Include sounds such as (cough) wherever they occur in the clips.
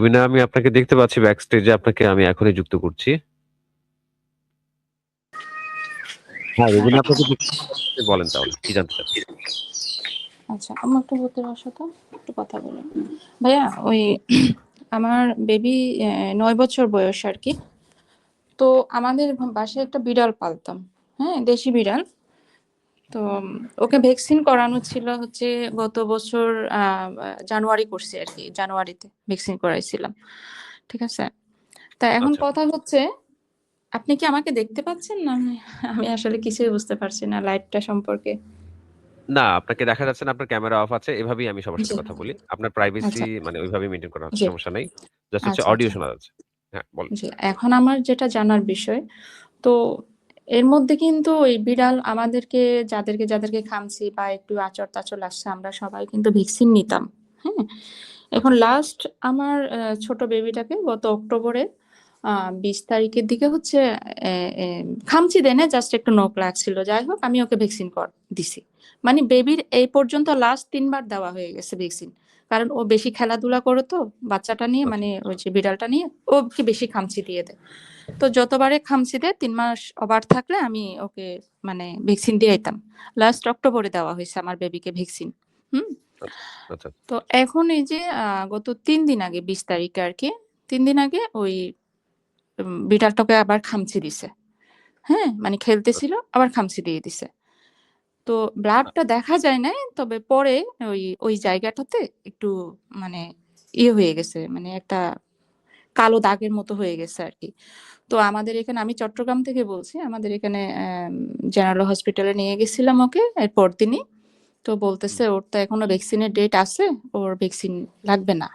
রুবিনা আমি আপনাকে দেখতে পাচ্ছি ব্যাক স্টেজে আপনাকে আমি এখনই যুক্ত করছি। হ্যাঁ, রুবিনা আপনাকে বলেন তাহলে কি জানতে চাচ্ছেন? আচ্ছা, আমার একটু বসো তো। একটু কথা বলি। ভাইয়া ওই আমার বেবি ৯ বছর বয়স আর কি তো আমাদের বাসায় একটা বিড়াল পালতাম। হ্যাঁ? দেশি বিড়াল। তো ওকে ভ্যাকসিন করানো ছিল হচ্ছে গত বছর জানুয়ারি করছি আরকি। জানুয়ারিতে ভ্যাকসিন করাইছিলাম। ঠিক আছে? তা এখন আচ্ছা। কথা হচ্ছে, আপনি কি আমাকে দেখতে পাচ্ছেন? না আমি আসলে কিছুই বুঝতে পারছি না লাইটটা সম্পর্কে। না, আপনাকে দেখা যাচ্ছে না, আপনার ক্যামেরা অফ আছে। এভাবেই আমি সবার সাথে কথা বলি। আপনার প্রাইভেসি আচ্ছা। মানে ওইভাবেই মেইনটেইন করা হচ্ছে, সমস্যা নাই। জাস্ট হচ্ছে অডিও। শোনা যাচ্ছে। হ্যাঁ, বলেন। এখন আমার যেটা জানার বিষয়, তো এর মধ্যে কিন্তু ওই বিড়াল আমাদেরকে যাদেরকে, যাদেরকে খামছি বা একটু আঁচড়-টাচড় লাগছে আমরা সবাই কিন্তু ভ্যাকসিন নিতাম। হ্যাঁ? এখন। লাস্ট আমার ছোট বেবিটাকে গত অক্টোবরে বিশ তারিখের দিকে হচ্ছে খামচি দেয় নাই, জাস্ট একটু নোক লাগছিল। যাই হোক আমি ওকে ভ্যাকসিন কর দিছি। মানে বেবির এই পর্যন্ত লাস্ট তিনবার দেওয়া হয়ে গেছে ভ্যাকসিন। কারণ ও বেশি খেলাধুলা করে তো বাচ্চাটা নিয়ে আচ্ছা। মানে ওই যে বিড়ালটা নিয়ে, ও ওকে বেশি খামচি দিয়ে দেয়। তো যতবারে দেয় ৩ মাস ওভার থাকলে আমি ওকে মানে ভ্যাকসিন দিয়াইতাম। লাস্ট অক্টোবরে দেওয়া হয়েছে আমার বেবিকে ভ্যাকসিন। হুম? আচ্ছা, আচ্ছা। তো এখন এই যে গত তিন দিন আগে ২০ তারিখে আর কি তিন দিন আগে ওই বিড়ালটাকে আবার খামচি দিছে। হ্যাঁ? মানে খেলতেছিল, আবার খামচি দিয়ে দিছে। তো ব্লাডটা দেখা যায় নাই। তবে পরে ওই, ওই জায়গাটাতে একটু মানে ইয়ে হয়ে গেছে। মানে একটা কালো দাগের মতো হয়ে গেছে আর কি তো আমাদের এখানে আমি চট্টগ্রাম থেকে বলছি। আমাদের এখানে জেনারেল হসপিটালে নিয়ে গেছিলাম ওকে এর পরদিনই। তো বলতেছে ওর তো এখনও ভ্যাকসিনের ডেট আছে, ওর ভ্যাকসিন লাগবে না।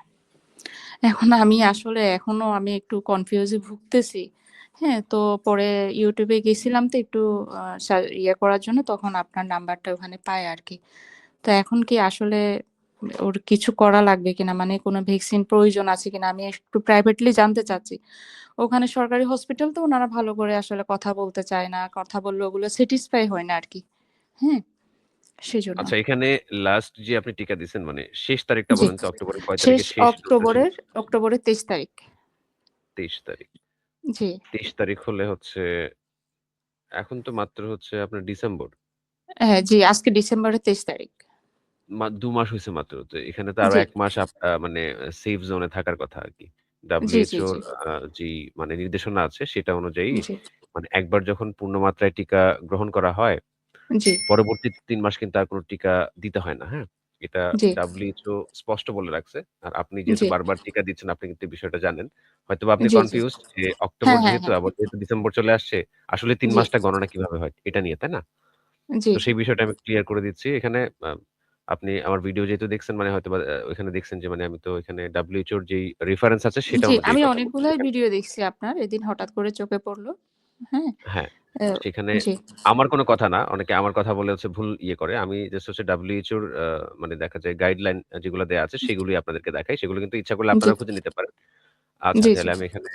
এখন আমি আসলে এখনও আমি একটু কনফিউজ ভুগতেছি। হ্যাঁ? তো পরে ইউটিউবে গেছিলাম তো একটু ইয়ে করার জন্য তখন আপনার নাম্বারটা ওখানে পাই আরকি। তো এখন কি আসলে ওর কিছু করা লাগবে কিনা? মানে কোনো ভ্যাকসিন প্রয়োজন আছে কিনা? আমি একটু প্রাইভেটলি জানতে চাচ্ছি। ওখানে সরকারি হসপিটাল তো ওনারা ভালো করে আসলে কথা বলতে চায় না। কথা বললে ওগুলো স্যাটিসফাই হয় না আরকি। হ্যাঁ? সেজন্য। আচ্ছা, এখানে লাস্ট যে আপনি টিকা দিছেন মানে শেষ তারিখটা। বলেন তো অক্টোবরের কয় তারিখে শেষ অক্টোবরের অক্টোবরের ২৩ তারিখ। ২৩ তারিখ। জি। ২৩ তারিখ হলে হচ্ছে এখন তো মাত্র হচ্ছে আপনার ডিসেম্বর। হ্যাঁ, জি, আজকে ডিসেম্বরের ২৩ তারিখ। মা ২ মাস হইছে মাত্র। তো এখানে তো আরও জি। ১ মাস আপ আ মানে সেফ জোন এ থাকার কথা আরকি। জি, জি, WHO জি। আ যেই মানে নির্দেশনা আছে সেটা অনুযায়ী জি। মানে একবার যখন পূর্ণ মাত্রায় টিকা গ্রহণ করা হয়, জি। পরবর্তী ৩ মাস কিন্তু আর কোন টিকা দিতে হয় না, হ্যাঁ? এটা জি। WHO স্পষ্ট বলে রাখছে। আর আপনি যেহেতু জি। বারবার টিকা দিচ্ছেন আপনি কিন্তু এই বিষয়টা জানেন। হয়তোবা আপনি জি, জি। কনফিউজড যে অক্টোবর হ্যাঁ, হ্যাঁ, যেহেতু হ্যাঁ। আবার যেহেতু ডিসেম্বর চলে আসছে, আসলে ৩ জি। মাসটা গণনা কীভাবে হয়? এটা নিয়ে, তাই না? জি, তো সেই বিষয়টা আমি ক্লিয়ার করে দিচ্ছি। এখানে আ আপনি আমার ভিডিও যেহেতু দেখছেন মানে হয়তোবা আ ওইখানে দেখছেন যে মানে আমি তো এখানে WHO র যেই রেফারেন্স আছে সেটা আমি অনেকগুলাই ভিডিও দেখছি আপনার। এদিন হঠাৎ করে চোখে পড়ল। হ্যাঁ? হ্যাঁ, সেখানে আমার কোনো কথা না। অনেকে আমার কথা বলে হচ্ছে ভুল ইয়ে করে। আমি জাস্ট হচ্ছে WHO র আ মানে দেখা যায় গাইডলাইন যেগুলো দেয়া আছে সেগুলোই আপনাদেরকে দেখাই। সেগুলো কিন্তু ইচ্ছা করলে জি। আপনারাও খুঁজে নিতে পারেন। আচ্ছা, তাহলে আমি এখানে,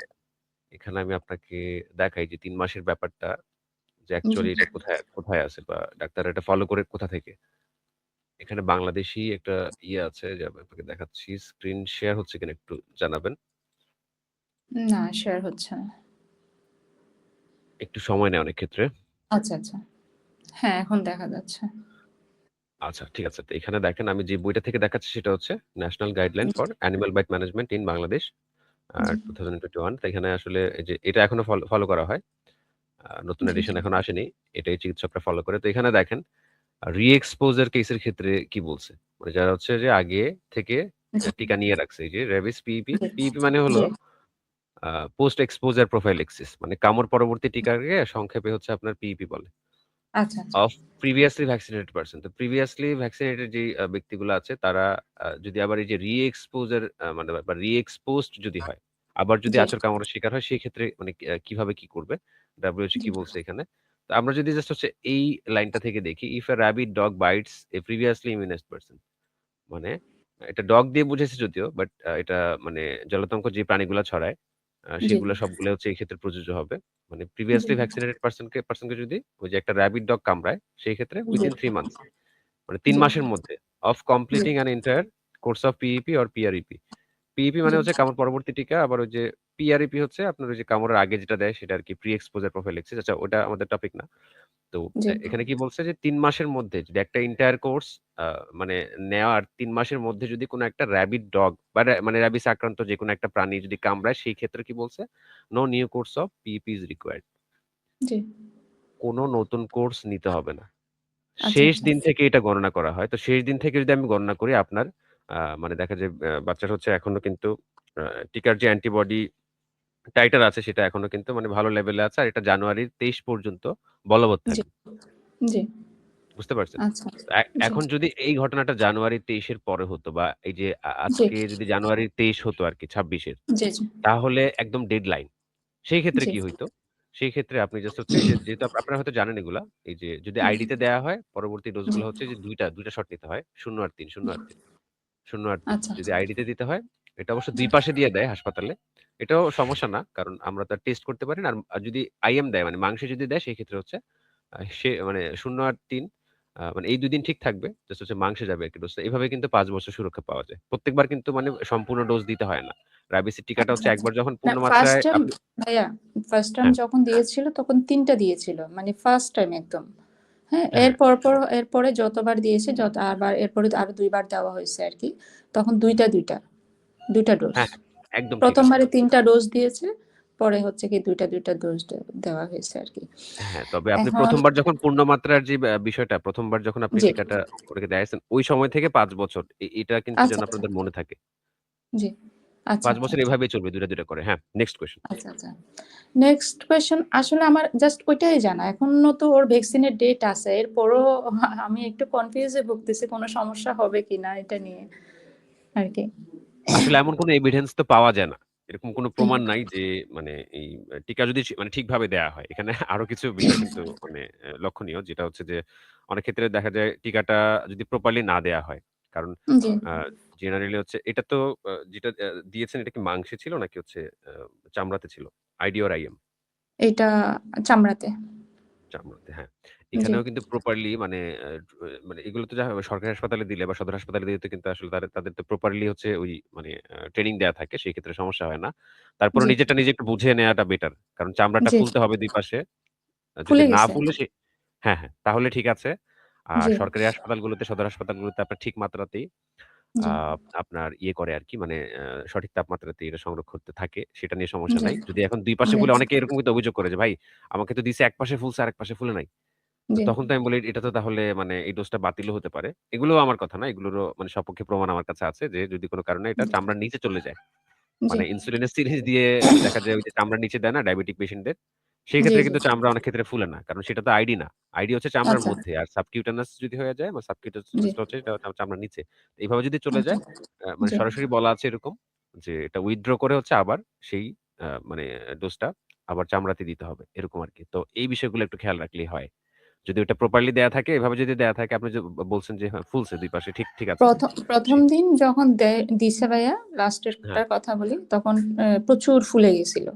এখানে আমি আপনাকে দেখাই যে তিন মাসের ব্যাপারটা যে। অ্যাকচুয়ালি এটা কোথায়, কোথায় আছে বা ডাক্তাররা এটা ফলো করে কোথা থেকে? এখানে বাংলাদেশী একটা ইয়ে আছে যে আমি আপনাকে দেখাচ্ছি। স্ক্রিন শেয়ার হচ্ছে কিনা একটু জানাবেন? না, শেয়ার হচ্ছে না। একটু সময় নেয় অনেক ক্ষেত্রে। আচ্ছা, আচ্ছা। হ্যাঁ, এখন দেখা যাচ্ছে। আচ্ছা, ঠিক আছে। তো এখানে দেখেন আমি যে বইটা থেকে দেখাচ্ছি সেটা হচ্ছে national guideline for animal bite management in Bangladesh uh জি। 2021 তো এখানে আসলে এই যে এটা এখনও ফলো করা হয়। নতুন এডিশন। এখনও আসেনি। এটাই চিকিৎসকরা ফলো করে। তো এখানে দেখেন রি-এক্সপোজার কেসের ক্ষেত্রে কি বলছে? মানে যারা হচ্ছে যে আগে থেকে টিকা নিয়ে রাখছে। এই যে রেবিস, পিইপি। জি, পিইপি মানে হলো পোস্ট এক্সপোজার প্রোফাইলেক্সিস মানে কামড় পরবর্তী টিকাকে সংক্ষেপে হচ্ছে আপনার পিইপি বলে। আচ্ছা, আচ্ছা। Of previously vaccinated person. তো প্রিভিয়াসলি ভ্যাকসিনেটেড যে ব্যক্তিগুলো আছে তারা যদি আবার এই যে রি-এক্সপোজার মানে বা রি-এক্সপোজড যদি হয়, আবার যদি। আচর কামড়ের শিকার হয় সেই ক্ষেত্রে মানে কীভাবে কি করবে? WHO কি বলছে এখানে? আমরা যদি জাস্ট হচ্ছে এই লাইনটা থেকে দেখি, if a rabid dog bites a previously immunized person মানে এটা ডগ দিয়ে বুঝাইছে যদিও বাট এটা মানে জলাতঙ্ক যে প্রাণীগুলা ছড়ায়। সেগুলা সবগুলা হচ্ছে এই ক্ষেত্রে প্রযোজ্য হবে। মানে। প্রিভিয়াসলি ভ্যাকসিনেটেড পারসন কে যদি ওই যে একটা rabid ডগ কামড়ায় সেই ক্ষেত্রে। উইথিন 3 মান্থস মানে ৩ জি। মাসের মধ্যে of completing an entire course of PEP or PrEP PEP মানে হচ্ছে কামড় পরবর্তী টিকা। আবার ওই যে পিআরইপি হচ্ছে আপনার ওই যে কামড়ের আগে যেটা দেয় সেটা আরকি প্রি এক্সপোজার প্রোফাইল্যাক্সিস। আচ্ছা ওটা আমাদের টপিক না। তো এখানে কি বলছে যে তিন মাসের মধ্যে যদি একটা এন্টায়ার কোর্স মানে নেওয়ার তিন মাসের মধ্যে যদি কোনো একটা র‍্যাবিড ডগ বা মানে র‍্যাবিস আক্রান্ত যেকোনো একটা প্রাণী যদি কামড়ায় সেই ক্ষেত্রে কি বলছে? No new course of PEP is required. কোনো নতুন কোর্স নিতে হবে না। আচ্ছা, শেষ আচ্ছা। দিন থেকে এটা গণনা করা হয়। তো শেষ দিন থেকে যদি আমি গণনা করি আপনার মানে দেখা যায় বাচ্চার হচ্ছে এখনও কিন্তু টিকার যে অ্যান্টিবডি টাইটার আছে সেটা এখনও কিন্তু মানে ভালো লেভেলে আছে। আর এটা জানুয়ারির ২৩ পর্যন্ত বলবৎ। থাকবে। জি। বুঝতে পারছেন? আচ্ছা। এখন যদি এই ঘটনাটা জানুয়ারি ২৩ এর পরে হতো বা এই যে আজকে যদি জানুয়ারির ২৩ হতো আরকি ২৬ এর জি, জি। তাহলে একদম ডেডলাইন। সেই ক্ষেত্রে কি হইতো? সেই ক্ষেত্রে আপনি জাস্ট হচ্ছে যেহেতু আপ আপনারা হয়তো জানেন এগুলা। এই যে যদি। আইডিতে দেয়া হয় পরবর্তী। ডোজগুলো হচ্ছে যে ২ টা ২ টা শট নিতে হয়। শূন্য আর ৩, ০ আর ৩, ০ আর ৩ আচ্ছা, যদি আচ্ছা। আইডিতে দিতে হয় এটা অবশ্য দুই পাশে দিয়ে দেয় হাসপাতালে। এটাও সমস্যা না। কারণ আমরা তো টেস্ট করতে পারি না। আর আর যদি আইএম দেয় মানে মাংসে যদি দেয় সেই ক্ষেত্রে হচ্ছে সে মানে শূন্য আর ৩ আ মানে এই দুদিন ঠিক থাকবে। জাস্ট হচ্ছে মাংসে যাবে আরকি ডোজটা। এভাবে কিন্তু পাঁচ বছর সুরক্ষা পাওয়া যায়। প্রত্যেকবার কিন্তু মানে সম্পূর্ণ ডোজ দিতে হয় না। রাবিসের টিকাটা আচ্ছা, হচ্ছে আচ্ছা। একবার যখন পূর্ণ ফার্স্ট মাত্রায় টাইম ভাইয়া ফার্স্ট টাইম হ্যাঁ। যখন দিয়েছিল তখন তিনটা দিয়েছিল। মানে ফার্স্ট টাইম একদম। হ্যাঁ? এরপর পর এরপরে যতবার দিয়েছে যত আবার এরপরে আরও ২ বার দেওয়া হয়েছে আরকি। তখন ২ টা ২ টা। ২ টা ডোজ। একদম ঠিক ১ম আছে। বারে ৩ টা ডোজ দিয়েছে। পরে হচ্ছে কি ২ টা ২ ডোজ দেওয়া হয়েছে আরকি। হ্যাঁ, তবে আপনি এখন ১ম বার যখন পূর্ণ মাত্রার যে বিষয়টা ১ম বার যখন আপনি। টিকাটা ওনাকে দেয়াইছেন ওই সময় থেকে ৫ বছর এটা কিন্তু আচ্ছা, যেন আচ্ছা। আপনাদের মনে থাকে। জি। আচ্ছা, ৫ আচ্ছা, বছর। এভাবেই চলবে ২ টা ২ টা করে। হ্যাঁ, নেক্সট কোয়েশ্চেন। আচ্ছা, আচ্ছা। নেক্সট কোয়েশ্চেন আসলে আমার জাস্ট ওইটাই জানা। এখনও তো ওর ভ্যাকসিনের ডেট আছে। এরপরও আমি একটু কনফিউজ ভুগতেছি কোনো সমস্যা হবে কিনা এটা নিয়ে আরকি। আসলে এমন কোনো এভিডেন্স তো পাওয়া যায় না। এরকম কোনো প্রমাণ নাই যে মানে এই টিকা যদি মানে ঠিকভাবে দেয়া হয়। এখানে (laughs) আরও কিছু বিষয় কিন্তু মানে লক্ষণীয় যেটা হচ্ছে যে অনেক ক্ষেত্রে দেখা যায় টিকাটা যদি প্রপারলি না দেয়া হয়। কারণ জি। জেনারেলি হচ্ছে এটা তো যেটা দিয়েছেন এটা কি মাংসে ছিল নাকি হচ্ছে চামড়াতে ছিল? ID or IM? এটা চামড়াতে। চামড়াতে, হ্যাঁ। জি। এখানেও কিন্তু প্রপারলি মানে আ মানে এগুলো তো যা সরকারি হাসপাতালে দিলে বা সদর হাসপাতালে দিলে তো কিন্তু আসলে তাদের তাদের তো প্রপারলি হচ্ছে ওই মানে আ ট্রেনিং দেয়া থাকে। সেই ক্ষেত্রে সমস্যা হয় না। তারপরেও জি। নিজেরটা নিজে একটু বুঝে নেয়াটা বেটার। কারণ চামড়াটা জি, জি। ফুলতে হবে ২ পাশে। আ যদি ফুলে না গেছে। ফুলে সে হ্যাঁ, হ্যাঁ, তাহলে ঠিক আছে। আর জি। সরকারি হাসপাতালগুলোতে সদর হাসপাতালগুলোতে আপনার ঠিক মাত্রাতেই আ জি। আপনার ইয়ে করে আরকি মানে আ সঠিক তাপমাত্রাতেই এটা সংরক্ষিত থাকে। সেটা নিয়ে সমস্যা জি। নাই। যদি এখন ২ পাশে। ফুলে অনেকে এরকম কিন্তু অভিযোগ করে যে, "ভাই আমাকে তো দিছে এক পাশে ফুলছে আরেক পাশে ফুলে নাই।" তো জি। তখন তো আমি বলি, "এটা তো তাহলে মানে এই ডোজটা বাতিলও হতে পারে।" এগুলোও আমার কথা না। এগুলোরও মানে সপক্ষে প্রমাণ আমার কাছে আছে যে যদি কোন কারণে এটা জি। চামড়ার নিচে চলে যায়। জি। মানে ইনসুলিনের সিরিঞ্জ দিয়ে দেখা যায় ওই যে চামড়ার নিচে দেয় না ডায়াবেটিক পেশেন্টদের? সেই জি, ক্ষেত্রে জি। কিন্তু চামড়া অনেক ক্ষেত্রে ফুলে না। কারণ সেটা তো আইডি না। আইডি হচ্ছে চামড়ার আচ্ছা। মধ্যে। আর সাবকিউটেনাস যদি হয়ে যায় জি। সাবকিউটেনাস হচ্ছে এটা চামড়ার নিচে। এভাবে যদি চলে আচ্ছা। যায় আ মানে জি। সরাসরি বলা আছে এরকম যে এটা উইথড্র করে হচ্ছে আবার সেই আ মানে ডোজটা আবার চামড়াতে দিতে হবে। এরকম আরকি। তো এই বিষয়গুলো একটু খেয়াল রাখলেই হয়। যদি ওটা প্রপারলি দেয়া থাকে, এভাবে যদি দেয়া থাকে আপনি বলছেন যে হ্যাঁ, ফুলছে দুই পাশে ঠিক, ঠিক আছে। প্রথম ১ম সে দিন যখন দিছে ভাইয়া লাস্টের লাস্টেরটার কথা বলি, তখন প্রচুর ফুলে গেছিল।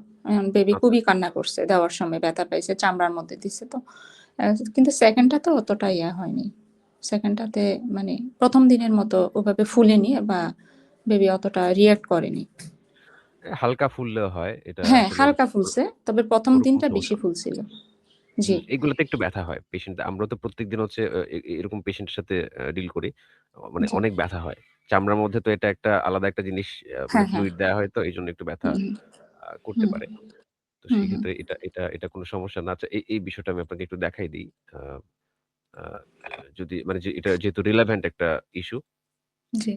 বেবি আচ্ছা। খুবই কান্না করছে দেওয়ার সময় ব্যথা পাইছে চামড়ার মধ্যে দিছে তো। কিন্তু সেকেন্ডটা তো অতটা ইয়া হয়নি। 2nd টাতে মানে প্রথম দিনের মতো ওভাবে ফুলেনি বা বেবি অতটা রিঅ্যাক্ট করেনি। হালকা ফুললেও হয়। এটা হ্যাঁ, হালকা ফুলছে। তবে প্রথম দিনটা বেশি ফুলছিল। জি। এগুলোতে একটু ব্যথা হয়। পেশেন্ট আমরা তো প্রত্যেকদিন হচ্ছে এ এ এরকম পেশেন্টের সাথে ডিল করি। মানে জি। অনেক ব্যথা হয়। চামড়ার মধ্যে তো এটা একটা আলাদা একটা জিনিস আ মানে হ্যাঁ, হ্যাঁ। ফ্লুইড দেয়া হয় তো এই জন্য একটু ব্যথা হুম, আ করতে হুম, পারে। তো হুম, সেই হুম। ক্ষেত্রে এটা এটা এটা কোনো সমস্যা না। আচ্ছা এই এই বিষয়টা আমি আপনাকে একটু দেখাই দিই আ আ যদি মানে যে এটা যেহেতু রিলেভেন্ট একটা ইস্যু। জি।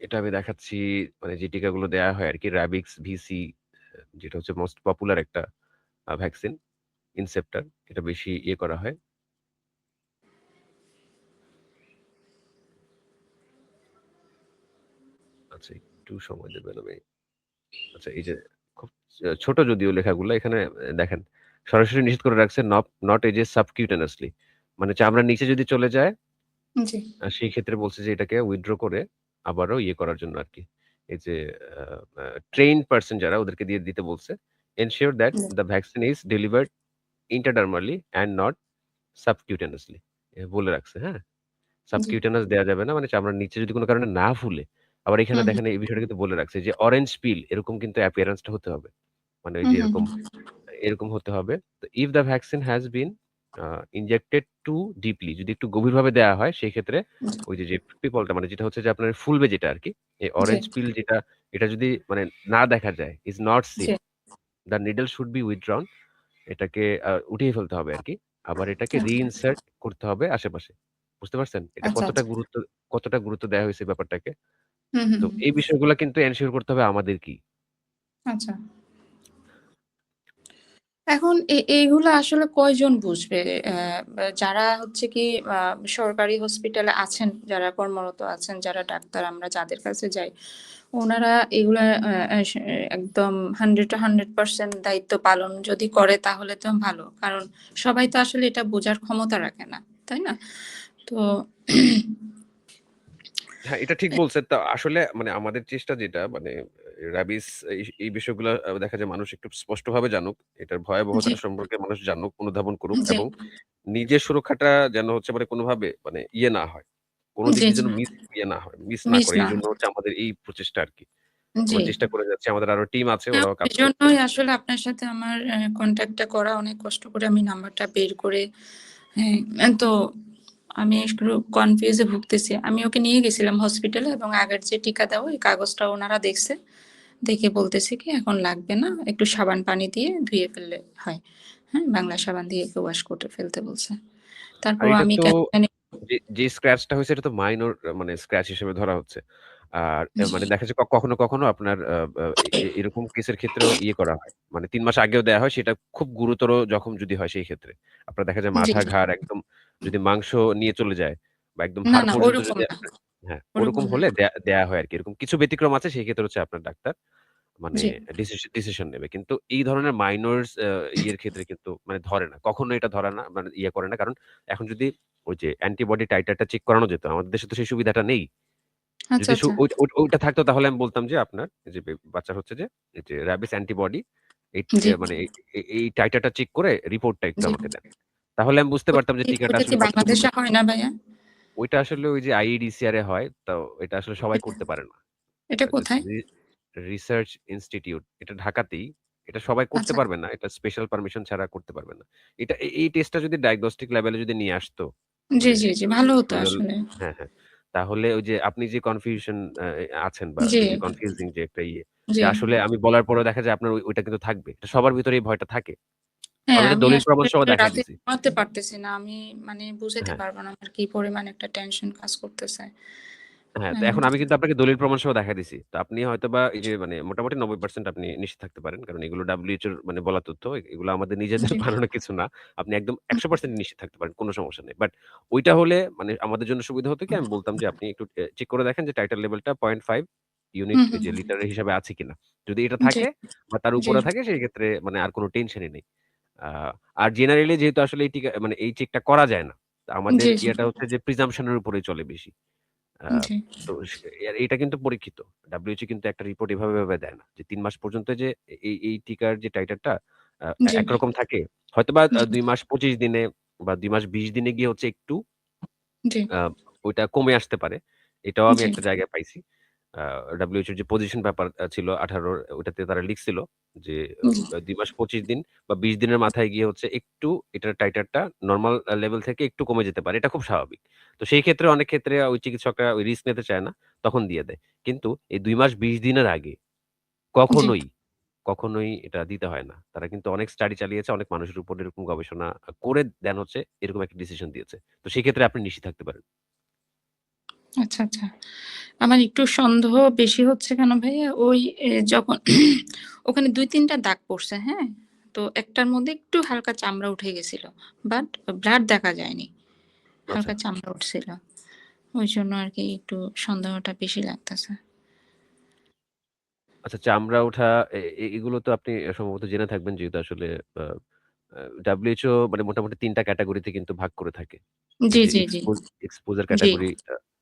এটা আমি দেখাচ্ছি মানে যে টিকাগুলো দেয়া হয় আরকি Rabix VC আ যেটা হচ্ছে মোস্ট পপুলার একটা ভ্যাকসিন। ইনসেপ্টার এটা বেশি ইয়ে করা হয়। আচ্ছা একটু সময় দেবেন আমি আচ্ছা এই যে খুব ছোট যদিও লেখাগুলো এখানে দেখেন সরাসরি নিষেধ করে রাখছে নট নট এজেস সাবকিউটেনাসলি মানে চামড়ার নিচে যদি চলে যায় জি। সেই ক্ষেত্রে বলছে যে এটাকে উইথড্র করে আবারও ইয়ে করার জন্য আর কি এই যে ট্রেইনড পারসন যারা ওদেরকে দিয়ে দিতে বলছে। Ensure that. The vaccine is delivered intradermally and not subcutaneously. বলে রাখছে, হ্যাঁ? সাবকিউটেনাস দেয়া যাবে না। মানে চামড়ার নিচে যদি কোন কারণে না ফুলে, আবার এখানে। দেখেন এই বিষয়টা কিন্তু বলে রাখছে যে অরেঞ্জ পিল এরকম কিন্তু অ্যাপিয়ারেন্স টা হতে হবে। মানে ওই যে এরকম, এরকম হতে হবে। তো if the vaccine has been injected too deeply যদি একটু গভীরভাবে দেওয়া হয় সেক্ষেত্রে জি। ওই যে, পিপলটা মানে যেটা হচ্ছে যে আপনার ফুলবে যেটা আরকি। এই অরেঞ্জ পিল যেটা এটা যদি মানে না দেখা যায় is not seen. The needle should be withdrawn এটাকে উঠিয়ে ফেলতে হবে আর কি আবার এটাকে রিইনসার্ট রি-ইনসার্ট করতে হবে আশেপাশে। বুঝতে পারছেন? এটা আচ্ছা, কতটা আচ্ছা। গুরুত্ব কতটা গুরুত্ব দেওয়া হয়েছে ব্যাপারটাকে। তো এই বিষয়গুলো কিন্তু এনশিওর করতে হবে আমাদের কি আচ্ছা। এখন এইগুলা আসলে কয়জন বুঝবে? যারা হচ্ছে কি সরকারি হসপিটালে আছেন, যারা কর্মরত আছেন, যারা ডাক্তার আমরা যাদের কাছে যাই, ওনারা এগুলা একদম 100 to 100% দায়িত্ব পালন যদি করে তাহলে তো ভালো। কারণ সবাই তো আসলে এটা বোঝার ক্ষমতা রাখে না। তাই না? তো হ্যাঁ, এটা ঠিক এ বলছেন। তো আসলে মানে আমাদের চেষ্টা যেটা মানে রাবিস এই এই বিষয়গুলা দেখা যায় মানুষ একটু স্পষ্টভাবে জানুক। এটার জি, ভয়াবহতাটা সম্পর্কে মানুষ জানুক, অনুধাবন করুক এবং নিজের সুরক্ষাটা যেন হচ্ছে মানে কোনোভাবে মানে ইয়ে না হয়। কোন দিক। যেন মিস ইয়ে না হয়, মিস না করে। না এইজন্য হয়। হচ্ছে আমাদের এই প্রচেষ্টা। জি। আমরা চেষ্টা করে যাচ্ছি। আমাদের আরও টিম আছে হ্যাঁ, ওরাও কাজ করছে। এজন্যই আসলে আপনার সাথে আমার অ্যা কনট্যাক্টটা করা। অনেক কষ্ট করে আমি নাম্বারটা বের করে হ্যাঁ, তো আমি একটু কনফিউজ ভুগতেছি। আমি ওকে নিয়ে গেছিলাম হসপিটালে এবং আগের যে টিকা দেওয়া ওই কাগজটা উনারা দেখছে। দেখে বলতেছে কি এখন লাগবে না। একটু সাবান পানি দিয়ে ধুয়ে ফেললে হয়। হ্যাঁ? বাংলা সাবান দিয়ে একটু ওয়াশ করে ফেলতে বলছে। তারপর আমি যে, স্ক্র্যাচটা হয়েছে এটা তো মাইনর মানে স্ক্র্যাচ হিসেবে ধরা হচ্ছে। আর মানে দেখা যায় ক কখনো, কখনো আপনার এরকম কেসের ক্ষেত্রেও ইয়ে করা হয়। মানে তিন মাস আগেও দেয়া হয় সেটা খুব গুরুতর জখম যদি হয় সেই ক্ষেত্রে। আপনার দেখা যায় মাথা, ঘাড় একদম যদি মাংস নিয়ে চলে যায় বা একদম না, না ওরকম না, হ্যাঁ, ওরকম হলে দেয়া হয় আরকি। এরকম কিছু ব্যতিক্রম আছে সেই ক্ষেত্রে হচ্ছে আপনার ডাক্তার মানে ডিসিশন নেবে। কিন্তু এই ধরনের মাইনরস ইয়ের ক্ষেত্রে কিন্তু মানে ধরে না। কখনো এটা ধরে না মানে ইয়ে করে না। কারণ এখন যদি ওই যে অ্যান্টিবডি টাইটারটা চেক করানো যেত। আমাদের দেশে তো সেই সুবিধাটা নেই। আচ্ছা, যদি আচ্ছা। ওই ওই ওইটা থাকতো তাহলে আমি বলতাম যে আপনার যে বে বাচ্চার হচ্ছে যে যে র‍্যাবিস অ্যান্টিবডি এই মানে এই টাইটারটা চেক করে রিপোর্টটা একটু আমাকে দেন। তাহলে আমি বুঝতে পারতাম যে টিকাটা আসলে বাংলাদেশে হয় না ভাইয়া? ওইটা আসলে ওই যে আইইডিসিআর এ হয়। তো এটা আসলে সবাই করতে পারে না। এটা কোথায়? Research institute. এটা ঢাকাতেই। এটা সবাই করতে আচ্ছা। পারবে না। এটা স্পেশাল পারমিশন ছাড়া করতে পারবে না। এটা এই টেস্টটা যদি ডায়াগনস্টিক লেভেলে যদি নিয়ে আসতো, জি, মানে জি, জি। ভালো হতো আসলে। হ্যাঁ, হ্যাঁ। তাহলে ওই যে আপনি যে কনফিউশন আছেন বা কনফিউজিং যে একটা ইয়ে, যে আসলে আমি বলার পরে দেখা যায় আপনার ওইটা কিন্তু থাকবে। এটা সবার ভিতরে এই ভয়টা থাকে। দলিল প্রমাণ সহ দিছি। পারতেছি না। আমি মানে বুঝাইতে হ্যাঁ। পারব না আমার কি পরিমাণ একটা টেনশন কাজ করতেছে। হ্যাঁ, হ্যাঁ, এখন আমি কিন্তু আপনাকে দলিল প্রমাণ সহ দেখায় দিছি। তো আপনি হয়তোবা এই যে মানে মোটামুটি ৯০% আপনি নিশ্চিত থাকতে পারেন। কারণ এগুলো র মানে বলা তথ্য। এগুলো আমাদের নিজেদের বানানো কিছু না। আপনি একদম হুম, ১০০% নিশ্চিত থাকতে পারেন। কোন সমস্যা নেই। বাট ওইটা হলে মানে আমাদের জন্য সুবিধা হতো কি আমি বলতাম যে আপনি একটু চেক করে দেখেন যে টাইটার লেভেলটা ০.৫ ইউনিট হুম, এই হুম, যে হুম। লিটারের হিসাবে আছে কিনা। যদি এটা থাকে বা তার উপরে থাকে সেই ক্ষেত্রে মানে আর কোন টেনশনই নেই। আর জেনারেলি যেহেতু আসলে এই টিকা মানে এই চেকটা করা যায় না। আমাদের ইয়েটা হচ্ছে যে প্রিজাম্পশন এর উপরেই চলে বেশি। তো এইটা কিন্তু পরীক্ষিত। WHO কিন্তু একটা রিপোর্ট এভাবে, এভাবে দেয় না। যে তিন মাস পর্যন্ত যে এই, এই টিকার যে টাইটারটা একরকম থাকে। হয়তোবা ২ মাস ২৫ দিনে বা দুই মাস ২০ দিনে গিয়ে হচ্ছে একটু ওইটা কমে আসতে পারে। এটাও আমি একটা জায়গায় পাইছি। আ WHO র যে পজিশন পেপার ছিল ১৮ ওটাতে তারা লিখছিল যে ২ মাস ২৫ দিন বা ২০ দিনের মাথায় গিয়ে হচ্ছে একটু এটার টাইটারটা নরমাল লেভেল থেকে একটু কমে যেতে পারে। এটা খুব স্বাভাবিক। তো সেই ক্ষেত্রে অনেক ক্ষেত্রে ওই চিকিৎসকরা ওই রিস্ক নিতে চায় না। তখন দিয়ে দেয়। কিন্তু এই দুই মাস ২০ দিনের আগে কখনোই, কখনোই এটা দিতে হয় না। তারা কিন্তু অনেক স্টাডি চালিয়েছে, অনেক মানুষের উপর এরকম গবেষণা করে দেন হচ্ছে এরকম একটা ডিসিশন দিয়েছে। তো সেই ক্ষেত্রে আপনি নিশ্চিত থাকতে পারেন। আচ্ছা, আচ্ছা। আমার একটু সন্দেহ বেশি হচ্ছে কেন ভাইয়া, ওই যখন (clears throat) ওখানে ২-৩ টা দাগ পড়ছে, হ্যাঁ? তো একটার মধ্যে একটু হালকা চামড়া উঠে গেছিল। বাট ব্লাড দেখা যায়নি। আচ্ছা। হালকা চামড়া উঠছিল। ওই জন্য আর কি একটু সন্দেহটা বেশি লাগতেছে। আচ্ছা চামড়া ওঠা এগুলো তো আপনি সম্ভবত জেনে থাকবেন যেহেতু আসলে আ মানে মোটামুটি তিনটা ক্যাটাগরিতে কিন্তু ভাগ করে থাকে। জি, জি, জি। এক্সপোজার ক্যাটেগরি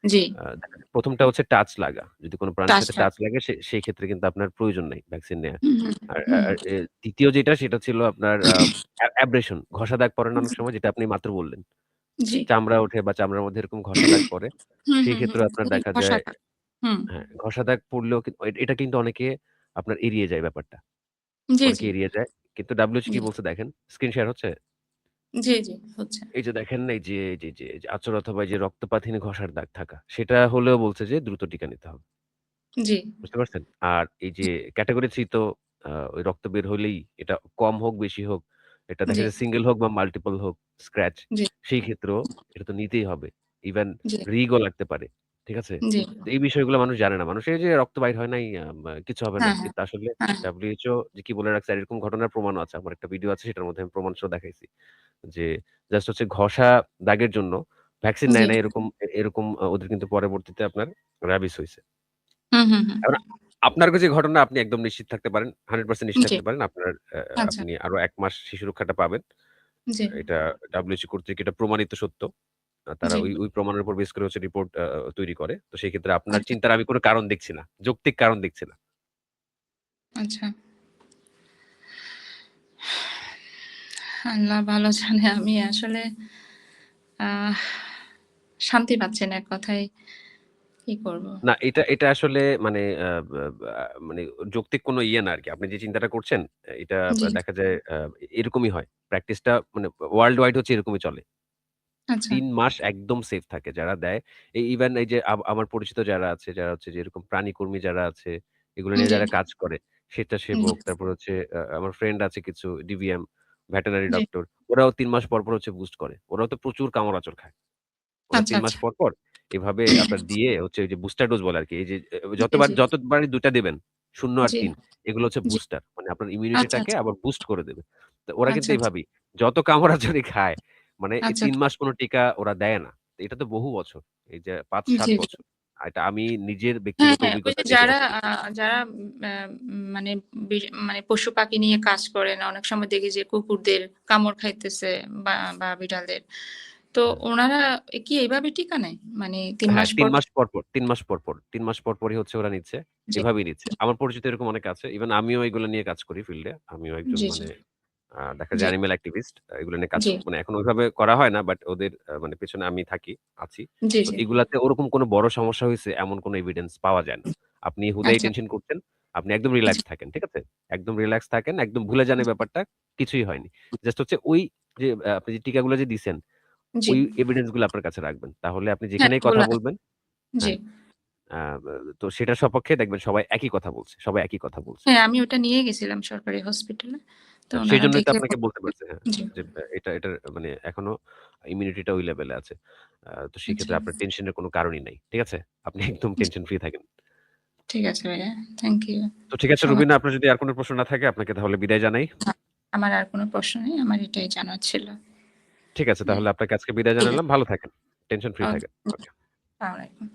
জি। আ দেখা যায় ১ম টা হচ্ছে টাচ লাগা। যদি কোন প্রাণীর সাথে টাচ লাগে সেই ক্ষেত্রে কিন্তু আপনার প্রয়োজন নেই ভ্যাকসিন নেওয়া আর ২য় যেটা সেটা ছিল আপনার অ্যাব্রেশন (coughs) ঘষা দাগ পড়ে না অনেক সময় যেটা আপনি মাত্র বললেন। চামড়া ওঠে বা চামড়ার মধ্যে এরকম ঘষা দাগ পড়ে। সেই হুম। আপনার দেখা যায় হ্যাঁ, ঘষা দাগ পড়লেও এটা কিন্তু অনেকে আপনার এড়িয়ে যায় ব্যাপারটা। এড়িয়ে যায়। কিন্তু WHO কি বলছে দেখেন, স্ক্রিন শেয়ার হচ্ছে? জি, জি, হচ্ছে। এই যে দেখেন এই যে যে যে যে অথবা যে রক্তপাতহীন ঘষার দাগ থাকা। সেটা হলেও বলছে যে দ্রুত টিকা নিতে হবে। জি। বুঝতে পারছেন? আর এই যে। ক্যাটেগরি 3 তো ওই রক্ত বের হইলেই এটা কম হোক, বেশি হোক, এটা দেখা। যায় সিঙ্গেল হোক বা মাল্টিপল হোক স্ক্র্যাচ, সেই ক্ষেত্রেও এটা তো নিতেই হবে। ইভেন। রিগও লাগতে পারে। ঠিক আছে? জি। এই বিষয়গুলো মানুষ জানে না। মানুষ এই যে রক্ত বাইর হয় নাই আ কিছু হবে না। হ্যাঁ, হ্যাঁ। কিন্তু আসলে হ্যাঁ। WHO যে কি বলে রাখছে আর এরকম ঘটনার প্রমাণও আছে। আমার একটা ভিডিও আছে সেটার মধ্যে আমি প্রমাণ সহ দেখাইছি। যে জাস্ট হচ্ছে ঘষা দাগের জন্য ভ্যাকসিন জি। নেয় নাই এরকম এ এরকম আ ওদের কিন্তু পরবর্তীতে আপনার রাবিস হইছে। হুম, হুম, হুম। এখন আপনার যে ঘটনা আপনি একদম নিশ্চিত থাকতে পারেন। 100% নিশ্চিত জি। থাকতে পারেন। আপনার আ আচ্ছা। আপনি আরও ১ মাস শিশু রক্ষাটা পাবেন। জি। এটা WHO কর্তৃক এটা প্রমাণিত সত্য। তারা ওই ওই প্রমাণের উপর বেস করে হচ্ছে রিপোর্ট তৈরি করে। তো সেই ক্ষেত্রে আপনার আচ্ছা। চিন্তার আমি কোনো কারণ দেখছি না। যৌক্তিক কারণ দেখছি না। আচ্ছা। আল্লাহ ভালো জানে আমি আসলে শান্তি পাচ্ছি না এক কথায়। কি করব? না এটা এটা আসলে মানে মানে যৌক্তিক কোনো ইয়ে না আরকি। আপনি যে চিন্তাটা করছেন এটা। দেখা যায় এরকমই হয়। প্র্যাকটিসটা মানে ওয়ার্ল্ড ওয়াইড হচ্ছে এরকমই চলে। আচ্ছা। ৩ মাস একদম সেফ থাকে যারা দেয়। এই ইভেন এই যে আ আমার পরিচিত যারা আছে, যারা হচ্ছে যে এরকম প্রাণীকর্মী যারা আছে, এগুলো নিয়ে জি। যারা কাজ করে, জি। স্বেচ্ছাসেবক, তারপর হচ্ছে আ আমার ফ্রেন্ড আছে কিছু ডিভিএম, ভেটেরিনারি জি। ডক্টর। ওরাও ৩ মাস পর, পর হচ্ছে বুস্ট করে। ওরাও তো প্রচুর কামড়-আঁচড় খায়। ওরা আচ্ছা, ৩ মাস আচ্ছা। পর, পর এভাবে (coughs) আপনার দিয়ে হচ্ছে ওই যে বুস্টার ডোজ বলে আরকি। এই যে এ জি, যতবার জি। যতবারই ২ টা দিবেন ০ আর জি। ৩ এগুলো হচ্ছে জি। বুস্টার। মানে আপনার আচ্ছা, ইমিউনিটিটাকে আচ্ছা। আবার বুস্ট করে দেবে। তো ওরা কিন্তু আচ্ছা, আচ্ছা। এভাবেই। যত কামড়াছড়ি খায় মানে এই আচ্ছা, ৩ আচ্ছা। মাস কোন টিকা ওরা দেয় না। এটা তো বহু বছর। এই যে ৫-৭ জি, জি। বছর। আর এটা আমি নিজের হ্যাঁ, ব্যক্তিগত হ্যাঁ। ওই অভিজ্ঞতা যে থেকে যারা বলছি। আ যারা আ মানে বি মানে পশু-পাখি নিয়ে কাজ করেন অনেক সময় দেখি যে কুকুরদের কামড় খাইতেছে বা বা বিড়ালের। তো হ্যাঁ। উনারা কি এভাবে টিকা নেয়? মানে ৩ হ্যাঁ, মাস ৩ পর মাস পর, পর ৩ মাস পর, পর ৩ মাস পর, পরই হচ্ছে ওরা নিচ্ছে। জি। এভাবেই নিচ্ছে। জি। আমার পরিচিত এরকম অনেকে আছে। ইভেন আমিও এগুলো নিয়ে কাজ করি ফিল্ডে। আমিও একজন জি, জি। মানে দেখা। যায় অ্যানিমাল অ্যাক্টিভিস্ট। এগুলো নিয়ে কাজ মানে এখন ওইভাবে করা হয় না। বাট ওদের মানে পেছনে আমি থাকি, আছি। এগুলাতে ওরকম কোনো বড় সমস্যা হইছে এমন কোনো এভিডেন্স পাওয়া যায় না। আপনি হুদাই আচ্ছা। টেনশন করছেন। আপনি একদম রিল্যাক্স থাকেন। ঠিক আছে? একদম রিল্যাক্স থাকেন। একদম ভুলে যান ব্যাপারটা। কিছুই হয়নি। জাস্ট হচ্ছে ওই যে আপনি যে টিকাগুলো যে দিছেন, ওই এভিডেন্সগুলো আপনার কাছে রাখবেন। তাহলে আপনি হ্যাঁ, যেখানেই কথা বলবেন তো সেটার সপক্ষে দেখবেন সবাই একই কথা বলছে। সবাই একই কথা বলছে। হ্যাঁ, আমি ওটা নিয়ে গেছিলাম সরকারি হসপিটালে। তো উনারা সেজন্যই তো আপনাকে বলতে পারছে হ্যাঁ, যে এটা এটার মানে এখনও ইমিউনিটিটা ওই লেভেলে আছে। তো। সেক্ষেত্রে আপনার টেনশনের কোনো কারণই নাই। ঠিক আছে? আপনি একদম টেনশন ফ্রি থাকেন। ঠিক আছে ভাইয়া। Thank you. তো ঠিক আছে রুবিনা আপনার যদি আর কোনো প্রশ্ন না থাকে আপনাকে তাহলে বিদায় জানাই। আমার আর কোনো প্রশ্ন নেই। আমার এটাই জানার ছিল। ঠিক আছে তাহলে আপনাকে আজকে বিদায় জানালাম। ভালো থাকেন। টেনশন ফ্রি থাকেন। ওকে। আসসালামু আলাইকুম।